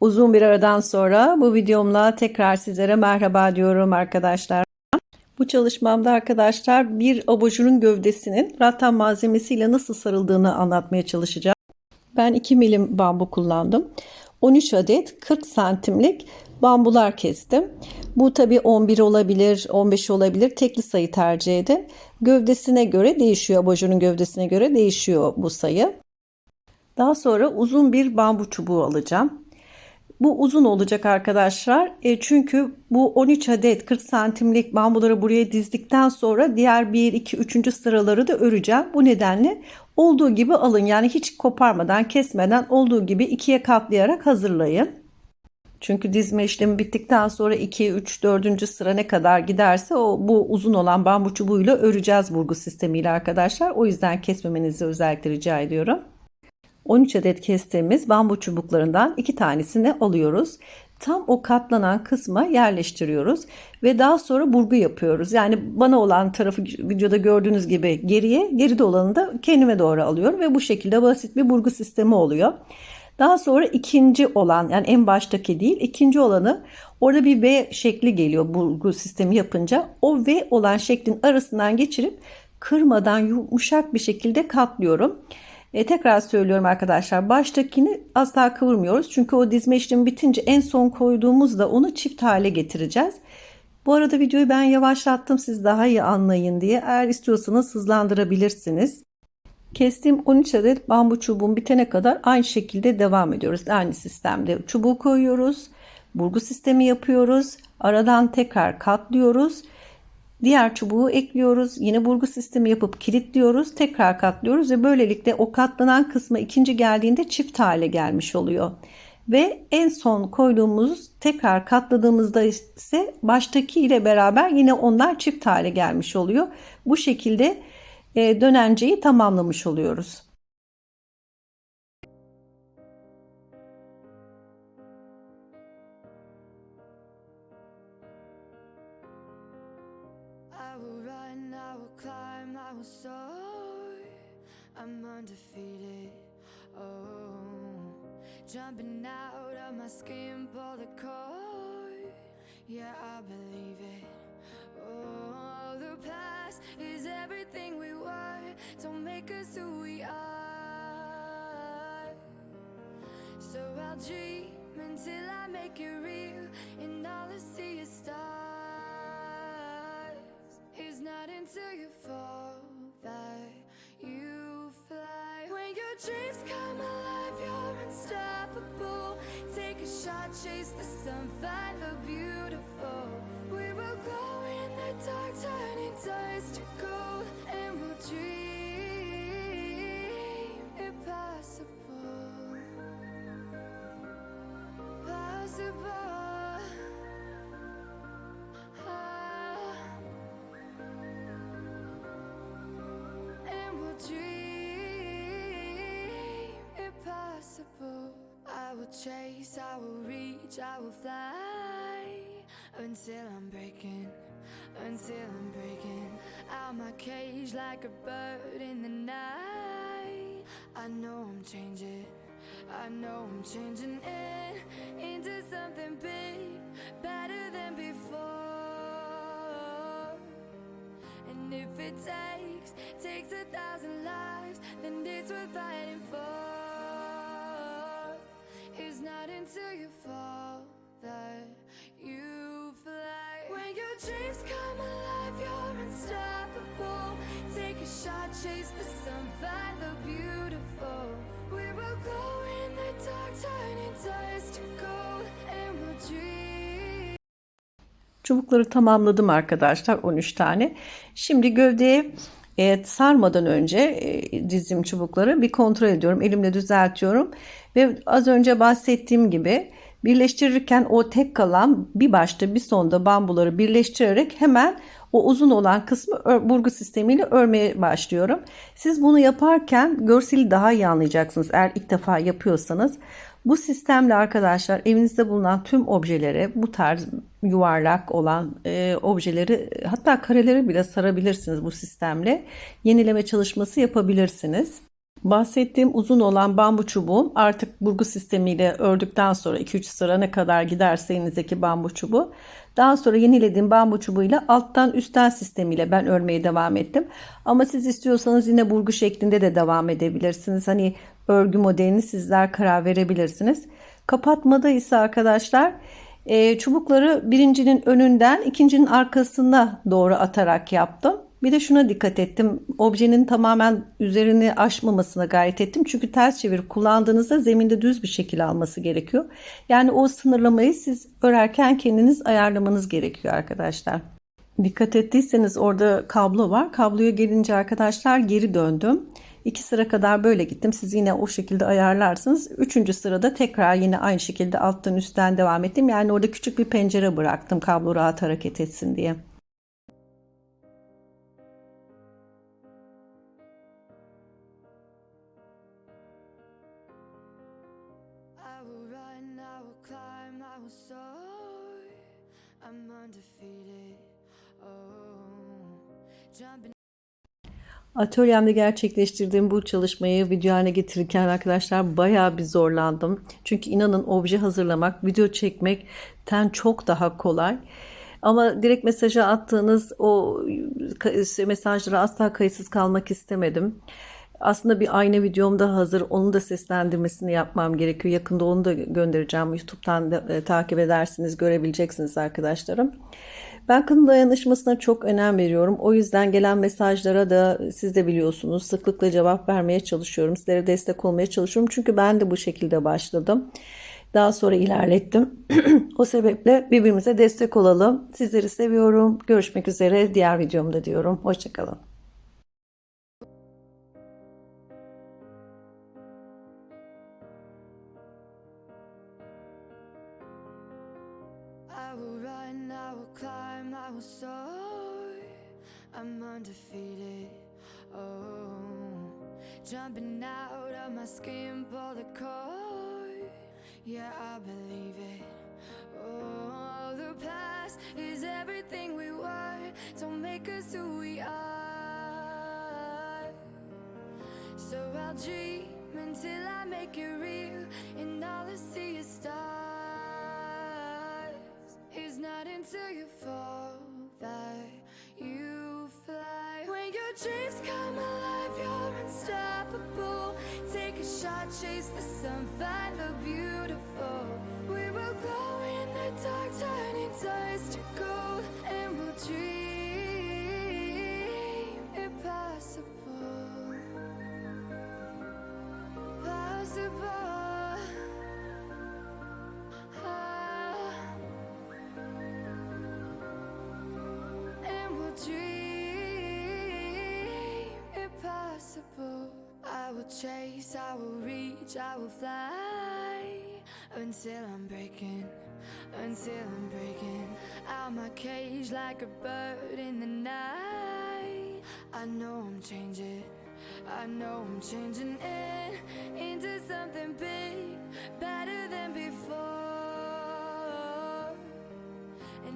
Uzun bir aradan sonra bu videomla tekrar sizlere merhaba diyorum arkadaşlar. Bu çalışmamda arkadaşlar bir abajurun gövdesinin rattan malzemesiyle nasıl sarıldığını anlatmaya çalışacağım. Ben 2 milim bambu kullandım. 13 adet 40 santimlik bambular kestim. Bu tabi 11 olabilir, 15 olabilir. Tekli sayı tercih edin. Gövdesine göre değişiyor. Abajurun gövdesine göre değişiyor bu sayı. Daha sonra uzun bir bambu çubuğu alacağım. Bu uzun olacak arkadaşlar. E, çünkü bu 13 adet 40 santimlik bambuları buraya dizdikten sonra diğer 1, 2, 3. sıraları da öreceğim. Bu nedenle olduğu gibi alın. Yani hiç koparmadan, kesmeden olduğu gibi ikiye katlayarak hazırlayın. Çünkü dizme işlemi bittikten sonra 2, 3, 4. sıra ne kadar giderse o bu uzun olan bambu çubuğuyla öreceğiz burgu sistemiyle arkadaşlar. O yüzden kesmemenizi özellikle rica ediyorum. 13 adet kestiğimiz bambu çubuklarından iki tanesini alıyoruz. Tam o katlanan kısma yerleştiriyoruz ve daha sonra burgu yapıyoruz. Yani bana olan tarafı videoda gördüğünüz gibi geriye, geride olanı da kendime doğru alıyorum ve bu şekilde basit bir burgu sistemi oluyor. Daha sonra ikinci olan yani en baştaki değil ikinci olanı orada bir V şekli geliyor burgu sistemi yapınca. O V olan şeklin arasından geçirip kırmadan yumuşak bir şekilde katlıyorum. E, tekrar söylüyorum arkadaşlar baştakini asla kıvırmıyoruz. Çünkü o dizme işlemi bitince en son koyduğumuzda onu çift hale getireceğiz. Bu arada videoyu ben yavaşlattım siz daha iyi anlayın diye. Eğer istiyorsanız hızlandırabilirsiniz. Kestiğim 13 adet bambu çubuğum bitene kadar aynı şekilde devam ediyoruz. Aynı sistemde çubuğu koyuyoruz. Burgu sistemi yapıyoruz. Aradan tekrar katlıyoruz. Diğer çubuğu ekliyoruz. Yine burgu sistemi yapıp kilitliyoruz. Tekrar katlıyoruz ve böylelikle o katlanan kısmı ikinci geldiğinde çift hale gelmiş oluyor. Ve en son koyduğumuz tekrar katladığımızda ise baştaki ile beraber yine onlar çift hale gelmiş oluyor. Bu şekilde e, dönenceyi tamamlamış oluyoruz. Undefeated. Oh, jumping out of my skin, pull the cord. Yeah, I believe it. Oh, the past is everything we were. Don't make us who we are. So I'll dream until I make it real, and all I see is stars. It's not until you fall dreams come alive, you're unstoppable. Take a shot, chase the sun, find the beautiful. We will glow in the dark, turning dust to gold, and we'll dream impossible. Possible. Ah. and we'll dream impossible. I will chase, I will reach, I will fly until I'm breaking, until I'm breaking out my cage like a bird in the night. I know I'm changing. I know I'm changing it into something big, better than before. And if it takes, takes a thousand lives, then it's worth fighting for. Until you fall that you fly. When your dreams come alive, you're unstoppable. Take a shot, chase the sun, find the beautiful. We will glow in the dark, turning dust to gold, and we'll dream. Çubukları tamamladım arkadaşlar 13 tane. Şimdi gövdeye e, sarmadan önce e, dizdim çubukları bir kontrol ediyorum. Elimle düzeltiyorum ve az önce bahsettiğim gibi birleştirirken o tek kalan bir başta bir sonda bambuları birleştirerek hemen o uzun olan kısmı burgu sistemiyle örmeye başlıyorum. Siz bunu yaparken görseli daha iyi anlayacaksınız eğer ilk defa yapıyorsanız. Bu sistemle arkadaşlar evinizde bulunan tüm objelere bu tarz yuvarlak olan e, objeleri hatta kareleri bile sarabilirsiniz bu sistemle. Yenileme çalışması yapabilirsiniz. Bahsettiğim uzun olan bambu çubuğum artık burgu sistemiyle ördükten sonra 2-3 sıra ne kadar giderse elinizdeki bambu çubuğu. Daha sonra yenilediğim bambu çubuğuyla alttan üstten sistemiyle ben örmeye devam ettim. Ama siz istiyorsanız yine burgu şeklinde de devam edebilirsiniz. Hani örgü modelini sizler karar verebilirsiniz. Kapatmada ise arkadaşlar e, çubukları birincinin önünden ikincinin arkasına doğru atarak yaptım. Bir de şuna dikkat ettim. Objenin tamamen üzerini aşmamasına gayret ettim. Çünkü ters çevir kullandığınızda zeminde düz bir şekil alması gerekiyor. Yani o sınırlamayı siz örerken kendiniz ayarlamanız gerekiyor arkadaşlar. Dikkat ettiyseniz orada kablo var. Kabloya gelince arkadaşlar geri döndüm. İki sıra kadar böyle gittim. Siz yine o şekilde ayarlarsınız. Üçüncü sırada tekrar yine aynı şekilde alttan üstten devam ettim. Yani orada küçük bir pencere bıraktım kablo rahat hareket etsin diye. I soar. I'm undefeated. Oh, jumping. Atölyemde gerçekleştirdiğim bu çalışmayı video haline getirirken arkadaşlar bayağı bir zorlandım. Çünkü inanın obje hazırlamak, video çekmekten çok daha kolay. Ama direkt mesaja attığınız o mesajlara asla kayıtsız kalmak istemedim. Aslında bir ayna videom da hazır. Onun da seslendirmesini yapmam gerekiyor. Yakında onu da göndereceğim. YouTube'dan da e, takip edersiniz, görebileceksiniz arkadaşlarım. Ben kadın dayanışmasına çok önem veriyorum. O yüzden gelen mesajlara da siz de biliyorsunuz sıklıkla cevap vermeye çalışıyorum. Sizlere destek olmaya çalışıyorum. Çünkü ben de bu şekilde başladım. Daha sonra ilerlettim. o sebeple birbirimize destek olalım. Sizleri seviyorum. Görüşmek üzere diğer videomda diyorum. Hoşçakalın. I will run, I will climb, I will soar. I'm undefeated. Oh, jumping out of my skin, pull the cord. Yeah, I believe it. Oh, the past is everything we were. Don't make us who we are. So I'll dream until I make it real, and all I see until you fall that you fly. When your dreams come alive, you're unstoppable. Take a shot, chase the sun, find the beautiful. Dream impossible. I will chase, I will reach, I will fly until I'm breaking, until I'm breaking out my cage like a bird in the night. I know I'm changing. I know I'm changing in into something big